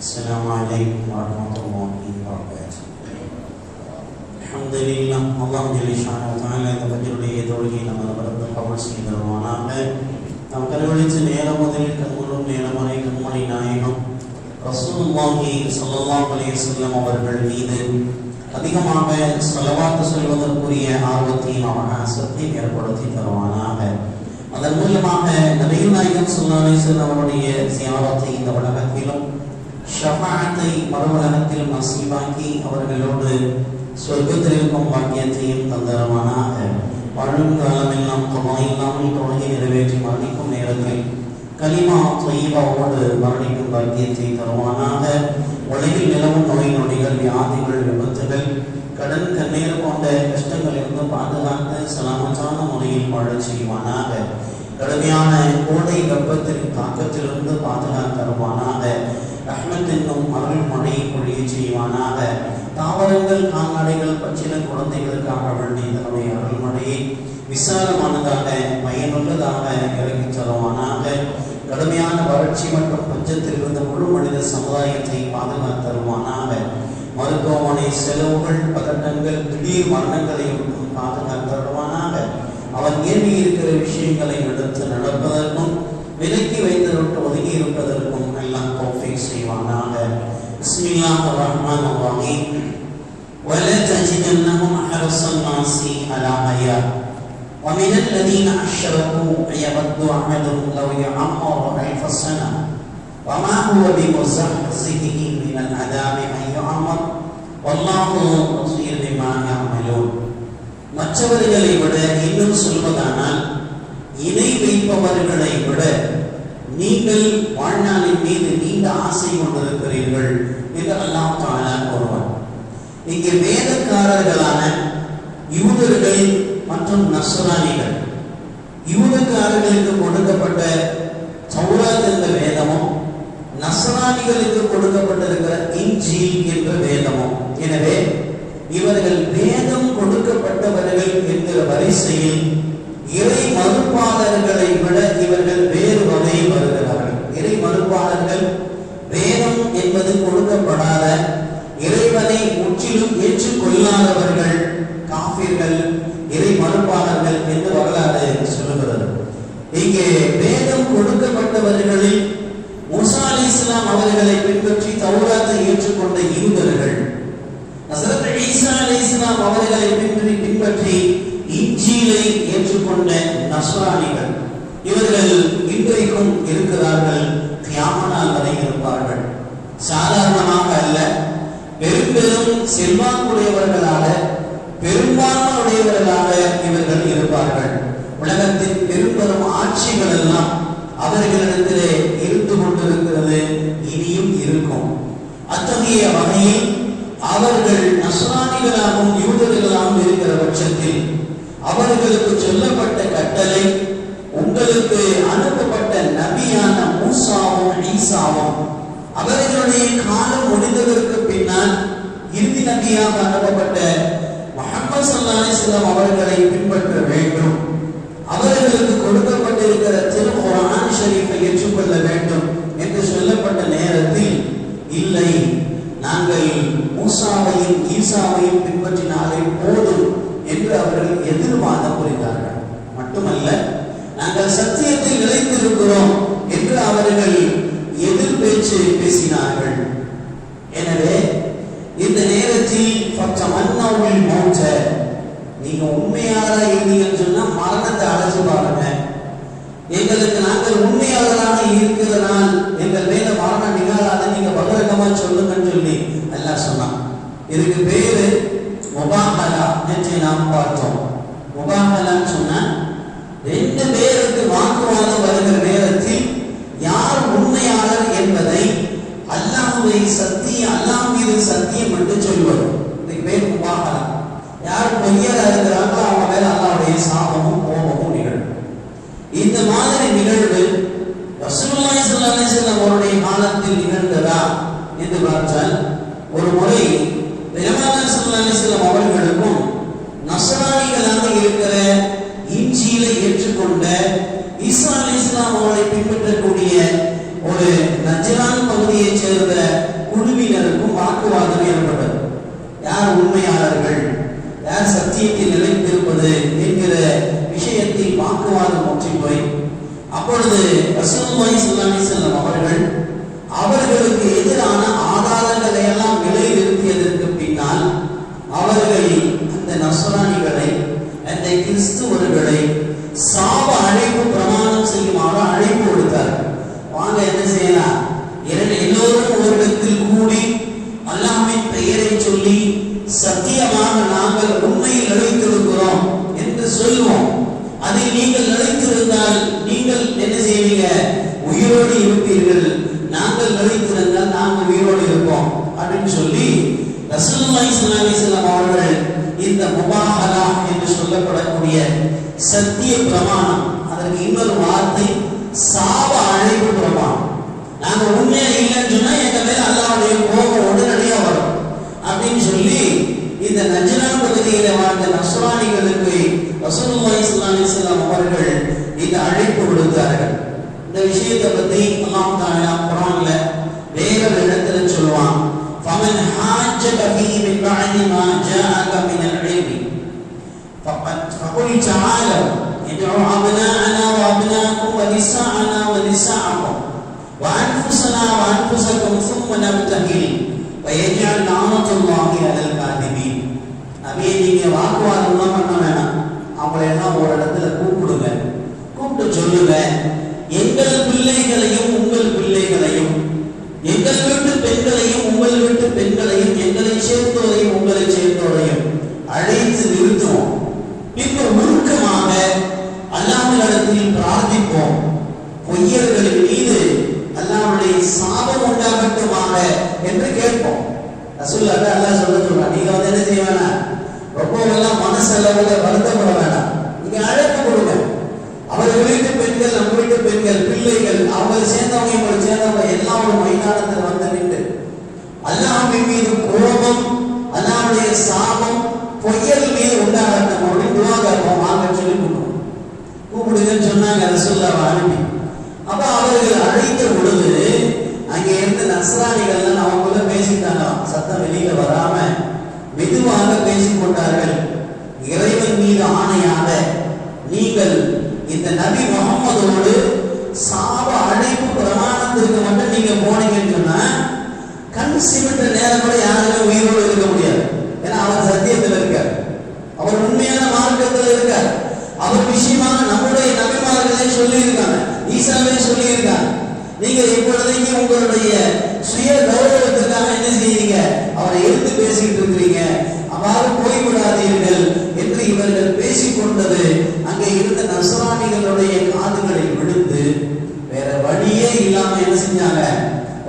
السلام عليكم ورحمة الله وبركاته الحمد لله الله جل شانه وتعالى இந்த பஜருடைய தொழுகை நமது பரந்து கவல் செய்து தருவானாக நாம் கருவழித்து நேரம் முதலில் கண்முழும் நேரம் வரை கண்மணி நாயகம் ரசூலுல்லாஹி ஸல்லல்லாஹு அலைஹி வஸல்லம் அவர்கள் மீது அதிகமாக செலவாத்து சொல்வதற்குரிய ஆர்வத்தையும் அவகாசத்தை ஏற்படுத்தி தருவானாக. அதன் மூலமாக நபிகள் நாயகம் சுல்லாசன் அவருடைய சியாவத்தை இந்த உலகத்திலும் ஷஃபாத்தை மறு உலகத்திலும் நசீபாக்கி அவர்களோடு சொர்க்கத்தில் இருக்கும் பாக்கியத்தையும் தந்தரவானாக. வாழும் காலமெல்லாம் தொகை இல்லாமல் தொழுகை நிறைவேற்றி மரணிக்கும் நேரத்தில் கலிமா தொய்பாவோடு மரணிக்கும் பாக்கியத்தை தருவானாக. உலகில் நிலவும் நோய் நொடிகள் வியாதிகள் விபத்துகள் கடன் கண்ணீர் போன்ற கஷ்டங்கள் இருந்து பாதுகாத்து சலாமத்தான முறையில் வாழச் செய்வானாக. கடுமையான கோடை வெப்பத்தின் தாக்கத்திலிருந்து பாதுகாத்து தருவானாக. ரஹ்மத் என்னும் அருள் மழை பொழிய செய்வானாக. தாவரங்கள் கால்நடைகள் பச்சில குழந்தைகளுக்காக வேண்டிய தன்னுடைய அருள்மழையை விசாலமானதாக பயனுள்ளதாக இறங்கி செல்வானாக கடுமையான வறட்சி மற்றும் பஞ்சத்தில் இருந்த முழு மனித சமுதாயத்தை பாதுகாத்து தருவானாக மருத்துவமனை செலவுகள் பதட்டங்கள் திடீர் மரணங்களை பாதுகாத்து தருவானாக அவன் ஏறி இருக்கிற விஷயங்களை எடுத்து நடப்பதற்கும் விலக்கி வைத்துவிட்டு ஒதுங்கி இருப்பதற்கும் எல்லாம் தோஃபை செய்வானாக பிஸ்மில்லாஹ் ரஹ்மான் ரஹீம் ولا تجدنهم أحرص الناس على حياة ومن الذين أشركوا يود أحدهم لو يعمر ألف سنة وما هو بمزحزحه من العذاب أن يعمر والله بصير بما يعملون மற்றவர்களை விட இன்னும் சொல்வதானால் இணை வைப்பவர்களை விட நீங்கள் வாழ்நாளின் மீது நீண்ட ஆசை கொண்டிருக்கிறீர்கள் என்று அல்லாஹ் தாலா கூறுவார் இங்கே வேதக்காரர்களான யூதர்கள் மற்றும் நஸ்ரானிகள் யூதக்காரர்களுக்கு கொடுக்கப்பட்ட சௌராத் என்ற வேதமும் நசராணிகளுக்கு கொடுக்கப்பட்டிருக்கிற இன்ஜீல் என்ற வேதமும். எனவே இவர்கள் வேதம் கொடுக்கப்பட்டவர்கள் என்கிற வரிசையில் இறை மறுப்பாளர்களை விட இவர்கள் வேறு வகையில் வருகிறார்கள். இறை மறுப்பாளர்கள் வேதம் என்பது கொடுக்கப்படாத இறைவனை முற்றிலும் ஏற்றுக்கொள்ளாதவர்கள் இங்கே வேதம் கொடுக்கப்பட்டவர்களில் முசா அலி இஸ்லாம் அவர்களை பின்பற்றி தௌராத்தை ஏற்றுக்கொண்ட யூதர்கள். ஹசரத் ஈசா அலி இஸ்லாம் அவர்களை பின்பற்றி பின்பற்றி இஞ்சியிலை ஏற்றுக்கொண்ட நஸ்ரானிகள் இவர்கள் இன்றைக்கும் இருக்கிறார்கள் தியாமனால் வரை இருப்பார்கள் சாதாரணமாக அல்ல பெரும் பெரும் செல்வாக்குடையவர்களாக பெரும்பான்மையுடையவர்களாக இவர்கள் இருப்பார்கள். உலகத்தின் பெரும்பெரும் ஆட்சிகள் எல்லாம் அவர்களிடத்திலே இருந்து கொண்டிருக்கிறது இனியும் இருக்கும். அத்தகைய வகையில் அவர்கள் நசுராணிகளாகவும் யூதர்களாகவும் இருக்கிற பட்சத்தில் அவர்களுக்கு சொல்லப்பட்ட கட்டளை உங்களுக்கு அனுப்பப்பட்ட நபியான மூசாவும் ஈசாவும் அவர்களுடைய காலம் முடிந்ததற்கு பின்னால் இறுதி நபியாக அனுப்பப்பட்ட முகமது சல்லா அலிஸ்லாம் அவர்களை பின்பற்ற வேண்டும் அவர்களுக்கு கொடுக்கப்பட்டிருக்கிற திருக்குரான் ஷரீஃபை ஏற்றுக்கொள்ள வேண்டும் என்று சொல்லப்பட்ட நேரத்தில் இல்லை நாங்கள் மூசாவையும் ஈசாவையும் பின்பற்றினாலே போதும் என்று அவர்கள் எதிர்வாதம் புரிந்தார்கள் மட்டுமல்ல நாங்கள் சத்தியத்தில் நிலைத்திருக்கிறோம் என்று அவர்கள் எதிர் பேச்சு பேசினார்கள். எனவே இந்த நேரத்தில் மன்னவில் மோச்ச நீங்க உண்மையாக இருந்தீங்கன்னு சொன்னா மரணத்தை அழைச்சு பாருங்க. எங்களுக்கு நாங்கள் உண்மையாளராக இருக்கிறதனால் எங்கள் மேல மரணம் நிகழாத நீங்க பகிரங்கமா சொல்லுங்கன்னு சொல்லி எல்லாம் சொன்னான். இதுக்கு பேரு முபாஹலா என்று நாம் பார்த்தோம். முபாஹலான்னு சொன்ன ரெண்டு பேருக்கு வாக்குவாதம் வருகிற நேரத்தில் யார் உண்மையாளர் என்பதை அல்லாஹுவை சத்தியம் அல்லாஹ் மீது சத்தியம் என்று சொல்வது இதுக்கு பேர் முபாஹலா யார் பொய்யரா இருக்கிறாங்களோ அவங்க மேல அல்லாவுடைய சாபமும் கோபமும் நிகழும் இந்த மாதிரி நிகழ்வு ரசூலுல்லாஹி ஸல்லல்லாஹு அலைஹி வஸல்லம் அவருடைய காலத்தில் நிகழ்ந்ததா என்று பார்த்தால் ஒரு முறை பெருமானார் ஸல்லல்லாஹு அலைஹி வஸல்லம் அவர்களுக்கும் நஸ்ரானிகளாக இருக்கிற இஞ்சியில ஏற்று ஏற்றுக்கொண்ட ஈசா அலி இஸ்லாம் அவர்களை பின்பற்றக்கூடிய ஒரு நஜரான் பகுதியைச் சேர்ந்த குழுவினருக்கும் வாக்குவாதம் ஏற்பட்டது. யார் உண்மையாளர்கள்? யார் சத்தியத்தில் நிலைத்திருப்பது என்கிற விஷயத்தில் வாக்குவாதம் முற்றி போய் அப்பொழுது ரசூலுல்லாஹி ஸல்லல்லாஹு அவர்கள் அவர்களுக்கு அதற்கு இன்னொரு வார்த்தை சாப அழைப்பு பிரமாணம் நாங்க உண்மையா இல்லைன்னு சொன்னா எங்க மேல அல்லாஹ்வுடைய கோபம் உடனடியா வரும் அப்படின்னு சொல்லி இந்த நஜ்ரான் பகுதியில வாழ்ந்த நஸ்ரானிகளுக்கு ரசூலுல்லாஹி ஸல்லல்லாஹு அலைஹி வஸல்லம் அவர்கள் இந்த அழைப்பு கொடுத்தார்கள் இந்த விஷயத்தை பத்தி அல்லாஹ் தஆலா குர்ஆன்ல வேற ஒரு இடத்துல சொல்லுவான் فمن حاجك فيه من بعد ما جاءك من العلم فقد فقل تعالوا ندعو أبناءنا وأبناءكم ونساءنا ونساءكم وأنفسنا وأنفسكم ثم نبتهل ويجعل لعنة الله على الكاذبين நபியை நீங்க வாக்குவாதம் தான் பண்ண வேணாம் அவங்களை எல்லாம் ஒரு இடத்துல கூப்பிடுங்க கூப்பிட்டு சொல்லுங்க எங்கள் பிள்ளைகளையும் உங்கள் பிள்ளைகளையும் எங்கள் வீட்டு பெண்களையும் உங்கள் வீட்டு பெண்களையும் எங்களை சேர்ந்தோரையும் உங்களை சேர்ந்தோரையும் அழைத்து நிறுத்துவோம் பின்பு உருக்கமாக அல்லாஹ்விடத்தில் பிரார்த்திப்போம். பொய்யர்களின் மீது அல்லாவுடைய சாபம் உண்டாகட்டுமாக என்று கேட்போம். ரசூலுல்லாஹ் அல்லாஹ் சொல்ல சொல்றான் நீங்க வந்து என்ன செய்ய வேணாம்? ரொம்ப எல்லாம் மனசளவுல வருத்தப்பட வேணாம். நீங்க அழைப்பு கொடுங்க. அவர்கள் வீட்டு பெண்கள் நம்ம வீட்டு பெண்கள் பிள்ளைகள் அவங்க சேர்ந்தவங்க இவங்களை சேர்ந்தவங்க எல்லாம் ஒரு மைதானத்தில் வந்து நின்று அல்லாஹின் மீது கோபம் அல்லாவுடைய சாபம் பொய்யல் மீது உண்டாகட்டும். அப்படின்னு துவா கேட்போம். வாங்க சொல்லி கூப்பிடுவோம் சொன்னாங்க ரசூல்லாவை அனுப்பி அப்ப அவர்கள் அழைத்த பொழுது அங்க இருந்த நஸ்ரானிகள் அவங்களும் பேசிட்டாங்களாம். சத்தம் வெளியில வராம மெதுவாக பேசிக்கொண்டார்கள். இறைவன் மீது ஆணையாக நீங்கள் இந்த நபி முகமதோடு சாப அழைப்பு பிரமாணத்திற்கு மட்டும் நீங்க போனீங்கன்னு சொன்னா கண் சிமிட்ட நேரம் கூட யாருமே உயிரோடு இருக்க முடியாது. ஏன்னா அவர் சத்தியத்தில் இருக்கார். அவர் உண்மையான மார்க்கத்தில் இருக்கார். அவர் விஷயமாக நம்முடைய சொல்லியிருக்காங்க. ஈசாவே சொல்லி நீங்க இப்பொழுதைக்கு உங்களுடைய சுய கௌரவத்துக்காக என்ன செய்யறீங்க? அவரை எடுத்து பேசிட்டு இருக்கிறீங்க. அவ்வாறு போய்விடாதீர்கள் என்று இவர்கள் பேசிக்கொண்டது அங்கே இருந்த நசராணிகளுடைய காதுகளில் விழுந்து வேற வழியே இல்லாம என்ன செஞ்சாங்க?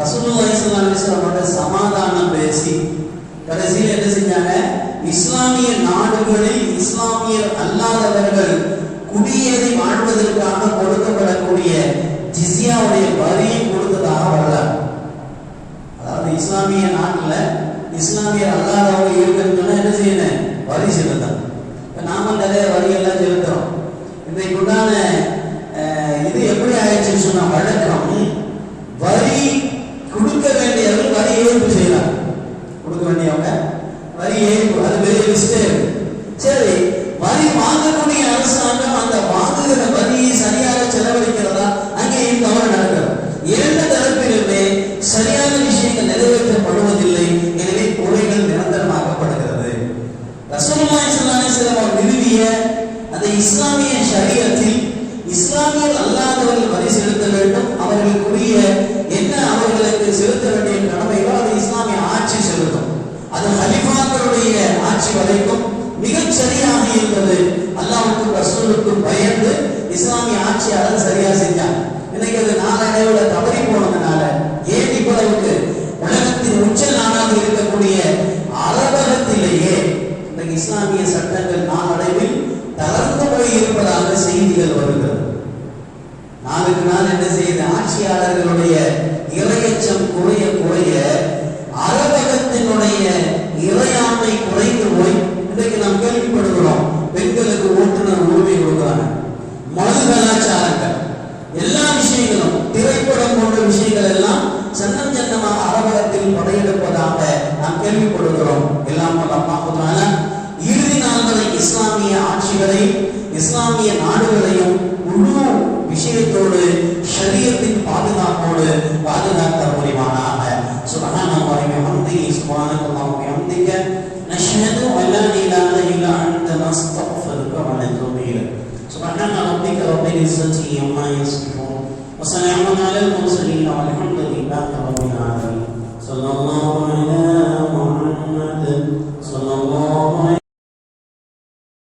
ரசூலுல்லாஹி சமாதானம் பேசி கடைசியில் என்ன செஞ்சாங்க? இஸ்லாமிய நாடுகளில் இஸ்லாமியர் அல்லாதவர்கள் குடியேறி வாழ்வதற்காக கொடுக்கப்படக்கூடிய ஜிசியாவுடைய வரியை கொடுத்ததாக வரலாறு. அதாவது இஸ்லாமிய நாட்டில் இஸ்லாமியர் அல்லாதவங்க இருக்கிறதுனால என்ன செய்யணும்? வரி செலுத்தணும். இப்போ நாம நிறைய வரி எல்லாம் செலுத்துறோம். இன்றைக்கு உண்டான இது எப்படி ஆயிடுச்சுன்னு சொன்னால் வழக்கம். வரி கொடுக்க வேண்டியவர்கள் வரி ஏற்பு செய்யலாம் கொடுக்க வேண்டியவங்க வரி ஏற்பு அது பெரிய மிஸ்டேக் சரி வாங்கக்கூடிய அரசாங்கம் அந்த வாங்குகிற வரியை சரியாக செலவழிக்கிறதா? அங்கேயும் தவறு நடக்கிறது. இரண்டு தரப்பிலுமே சரியான விஷயங்கள் நிறைவேற்றப்படுவதில்லை. எனவே குறைகள் நிரந்தரமாக்கப்படுகிறது. ரசூலுல்லாஹி ஸல்லல்லாஹு அலைஹி வஸல்லம் நிறுவிய அந்த இஸ்லாமிய ஷரியத்தில் இஸ்லாமியர் அல்லாதவர்கள் வரி செலுத்த வேண்டும். அவர்களுக்குரிய என்ன அவர்களுக்கு செலுத்த வேண்டிய கடமைகளோ அது இஸ்லாமிய ஆட்சி செலுத்தும். அது ஹலிஃபாக்களுடைய ஆட்சி வரைக்கும் மிகச் சரியாக இருந்தது. அல்லாவுக்கும் ரசூலுக்கும் பயந்து இஸ்லாமிய ஆட்சியாளர் சரியா செஞ்சாங்க. இன்னைக்கு அது நாளடைவுல தவறி போனதுனால ஏன் இவ்வளவுக்கு உலகத்தின் உச்ச நாடாக இருக்கக்கூடிய அரபகத்திலேயே இன்றைக்கு இஸ்லாமிய சட்டங்கள் நாளடைவில் தளர்ந்து போய் இருப்பதாக செய்திகள் வருகிறது. நாளுக்கு நாள் என்ன செய்யுது? ஆட்சியாளர்களுடைய இரையச்சம் குறைய للعزة عما يصفون وسلام على المرسلين والحمد لله رب العالمين. صلى الله على